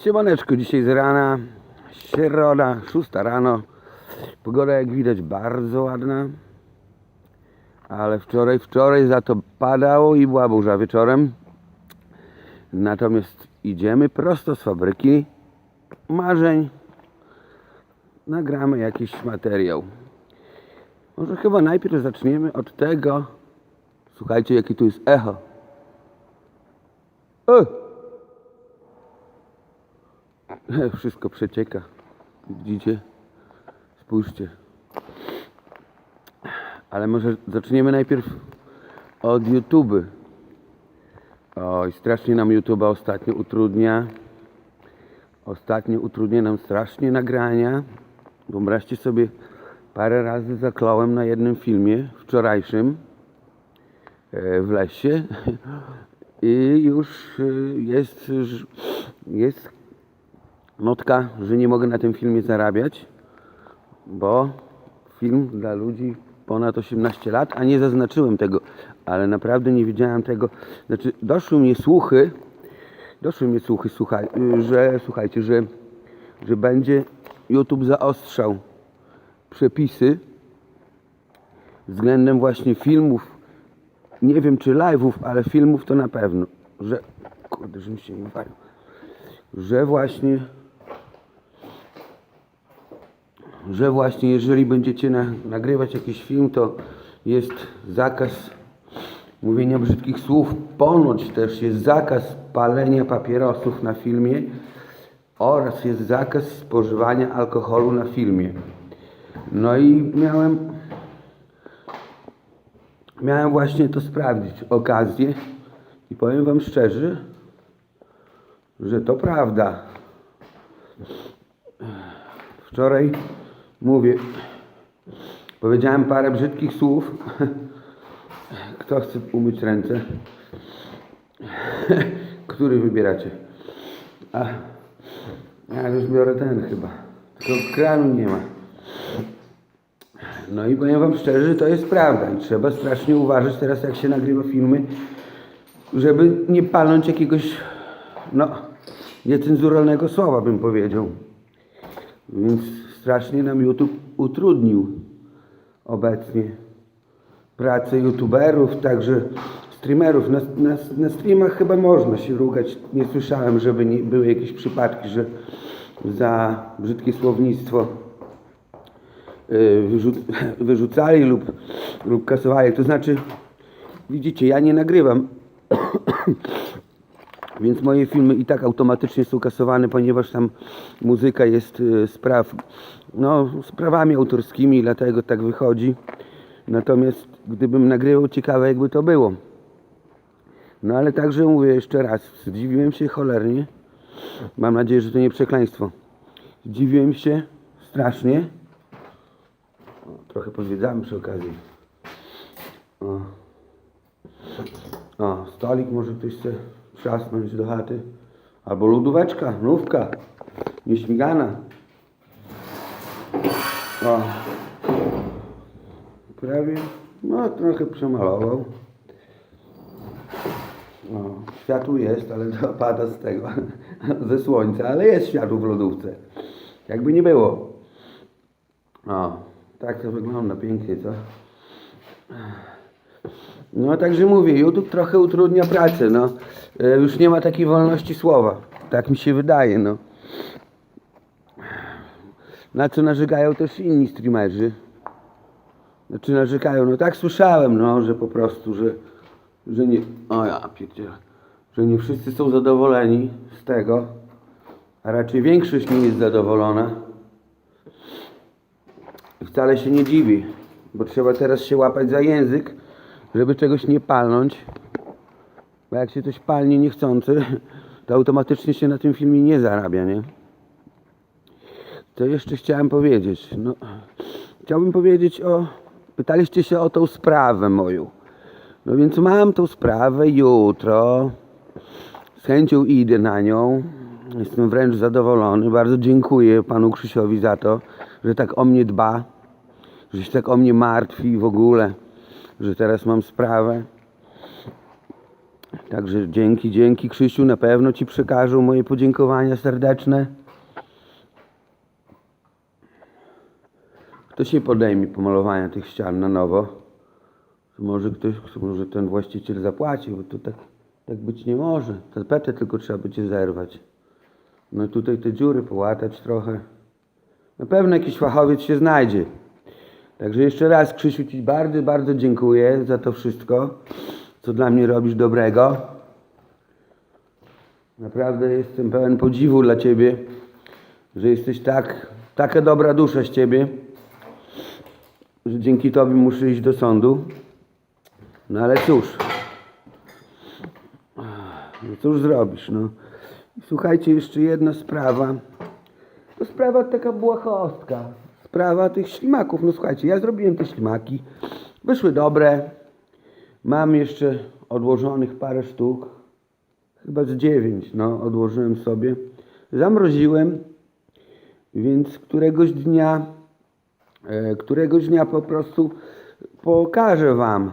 Siemaneczko, dzisiaj z rana, środa, 6 rano. Pogoda jak widać bardzo ładna. Ale wczoraj, wczoraj za to padało i była burza wieczorem. Natomiast idziemy prosto z fabryki marzeń. Nagramy jakiś materiał. Może chyba najpierw zaczniemy od tego. Słuchajcie, jakie tu jest echo. O! Wszystko przecieka. Widzicie? Spójrzcie. Ale może zaczniemy najpierw od YouTube. Oj, strasznie nam YouTube ostatnio utrudnia. Ostatnio utrudnia nam strasznie nagrania. Wyobraźcie sobie, parę razy zakląłem na jednym filmie wczorajszym e, w lesie i już e, jest, jest notka, że nie mogę na tym filmie zarabiać, bo film dla ludzi ponad 18 lat, a nie zaznaczyłem tego, ale naprawdę nie wiedziałem tego. Znaczy, doszły mnie słuchy, doszły mnie słuchy, słuchaj, że słuchajcie, że, że będzie YouTube zaostrzał przepisy względem właśnie filmów, nie wiem czy live'ów, ale filmów to na pewno, że, kurde, się nie że właśnie że właśnie jeżeli będziecie na, nagrywać jakiś film, to jest zakaz mówienia brzydkich słów. Ponoć też jest zakaz palenia papierosów na filmie oraz jest zakaz spożywania alkoholu na filmie. No i miałem miałem właśnie to sprawdzić, okazję i powiem wam szczerze, że to prawda. Wczoraj mówię, powiedziałem parę brzydkich słów. Kto chce umyć ręce? Który wybieracie? A, ja już biorę ten chyba. Tylko kranu nie ma. No i powiem wam szczerze, to jest prawda. I trzeba strasznie uważać teraz, jak się nagrywa filmy, żeby nie palnąć jakiegoś, no, niecenzuralnego słowa, bym powiedział. Więc strasznie nam YouTube utrudnił obecnie pracę youtuberów, także streamerów. Na, na, na streamach chyba można się rugać. Nie słyszałem, żeby nie, były jakieś przypadki, że za brzydkie słownictwo y, wyrzu, wyrzucali lub, lub kasowali. To znaczy, widzicie, ja nie nagrywam więc moje filmy i tak automatycznie są kasowane, ponieważ tam muzyka jest y, spraw, no, sprawami autorskimi, dlatego tak wychodzi. Natomiast gdybym nagrywał, ciekawe jakby to było. No ale także mówię jeszcze raz, zdziwiłem się cholernie. Mam nadzieję, że to nie przekleństwo. Zdziwiłem się strasznie. O, trochę pozwiedzamy przy okazji. O. O, stolik może ktoś chce trzasnąć do chaty. Albo lodóweczka, nówka, nieśmigana. O. Prawie, no trochę przemalował. O, światło jest, ale to pada z tego, ze słońca, ale jest światło w lodówce. Jakby nie było. O, tak to wygląda pięknie, co? No także mówię, YouTube trochę utrudnia pracę, no. E, Już nie ma takiej wolności słowa. Tak mi się wydaje, no. Na co narzekają też inni streamerzy. Znaczy narzekają, no tak słyszałem, no, że po prostu, że, że nie, o ja pierdzielę, że nie wszyscy są zadowoleni z tego, a raczej większość nie jest zadowolona. I wcale się nie dziwi, bo trzeba teraz się łapać za język, żeby czegoś nie palnąć. Bo jak się coś palnie niechcący, to automatycznie się na tym filmie nie zarabia, nie? Co jeszcze chciałem powiedzieć? No, chciałbym powiedzieć o... Pytaliście się o tą sprawę moją. No więc mam tą sprawę jutro. Z chęcią idę na nią. Jestem wręcz zadowolony. Bardzo dziękuję panu Krzysiowi za to, że tak o mnie dba, że się tak o mnie martwi w ogóle, że teraz mam sprawę. Także dzięki, dzięki Krzysiu, na pewno Ci przekażą moje podziękowania serdeczne. Kto się podejmie pomalowania tych ścian na nowo? Może ktoś, może ten właściciel zapłaci, bo to tak, tak być nie może. Tapetę tylko trzeba będzie zerwać. No i tutaj te dziury połatać trochę. Na pewno jakiś fachowiec się znajdzie. Także jeszcze raz Krzysiu Ci bardzo, bardzo dziękuję za to wszystko, co dla mnie robisz dobrego. Naprawdę jestem pełen podziwu dla Ciebie, że jesteś tak, taka dobra dusza z Ciebie, że dzięki Tobie muszę iść do sądu. No ale cóż, no cóż zrobisz, no. Słuchajcie, jeszcze jedna sprawa. To sprawa taka błahostka. Sprawa tych ślimaków. No słuchajcie, ja zrobiłem te ślimaki. Wyszły dobre. Mam jeszcze odłożonych parę sztuk. Chyba z dziewięć, no, odłożyłem sobie. Zamroziłem, więc któregoś dnia, e, któregoś dnia po prostu pokażę wam.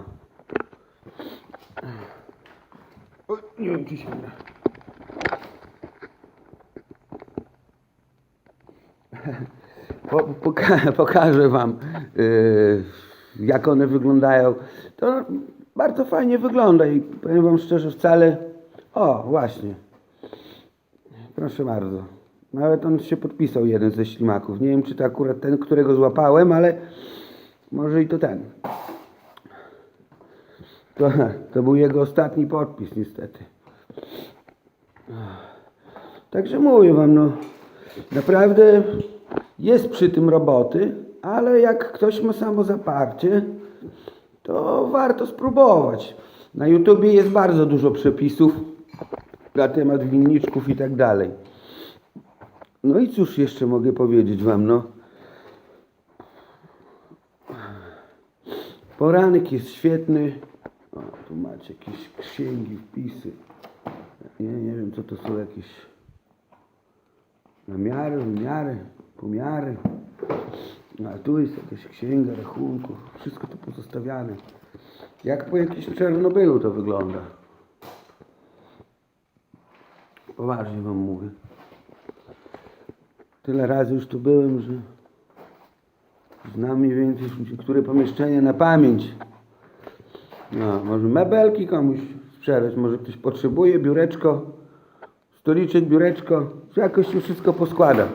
O, nie wiem, czy się uda. Po, poka- pokażę Wam, yy, jak one wyglądają. To bardzo fajnie wygląda i powiem Wam szczerze, wcale. O, właśnie. Proszę bardzo. Nawet on się podpisał, jeden ze ślimaków. Nie wiem, czy to akurat ten, którego złapałem, ale może i to ten. To, to był jego ostatni podpis, niestety. Także mówię wam, no naprawdę jest przy tym roboty, ale jak ktoś ma samo zaparcie, to warto spróbować. Na YouTubie jest bardzo dużo przepisów na temat winniczków i tak dalej. No i cóż jeszcze mogę powiedzieć wam, no. Poranek jest świetny. O, tu macie jakieś księgi, wpisy. Nie, nie wiem co to są jakieś namiary, wymiary, pomiary. No, a tu jest jakaś księga rachunków. Wszystko to pozostawiane. Jak po jakimś Czernobylu to wygląda. Poważnie wam mówię. Tyle razy już tu byłem, że znam mniej więcej niektóre pomieszczenia na pamięć. No, może mebelki komuś sprzedać, może ktoś potrzebuje, biureczko, stoliczek, biureczko, jakoś się wszystko poskłada.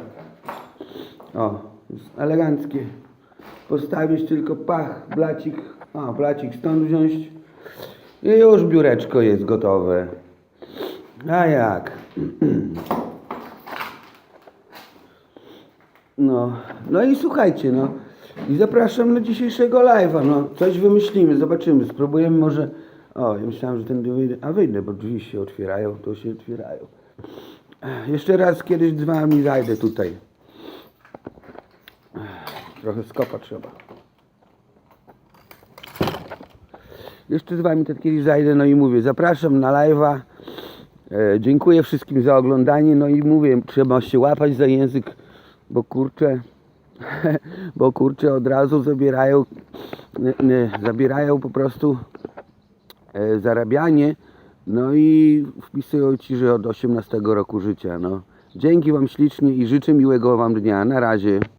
O, jest eleganckie. Postawić tylko pach, blacik, o, blacik stąd wziąć i już biureczko jest gotowe. A jak? No, no i słuchajcie, no. I zapraszam na dzisiejszego live'a, no. Coś wymyślimy, zobaczymy, spróbujemy może... O, ja myślałem, że ten wyjdę, a wyjdę, bo drzwi się otwierają, to się otwierają. Jeszcze raz kiedyś z wami zajdę tutaj. Trochę skopa trzeba. Jeszcze z wami tak kiedyś zajdę, no i mówię, zapraszam na live'a. E, dziękuję wszystkim za oglądanie, no i mówię, trzeba się łapać za język, bo kurczę, bo kurczę od razu zabierają, nie, nie, zabierają po prostu e, zarabianie, no i wpisują ci, że od 18 roku życia, no. Dzięki wam ślicznie i życzę miłego wam dnia, na razie.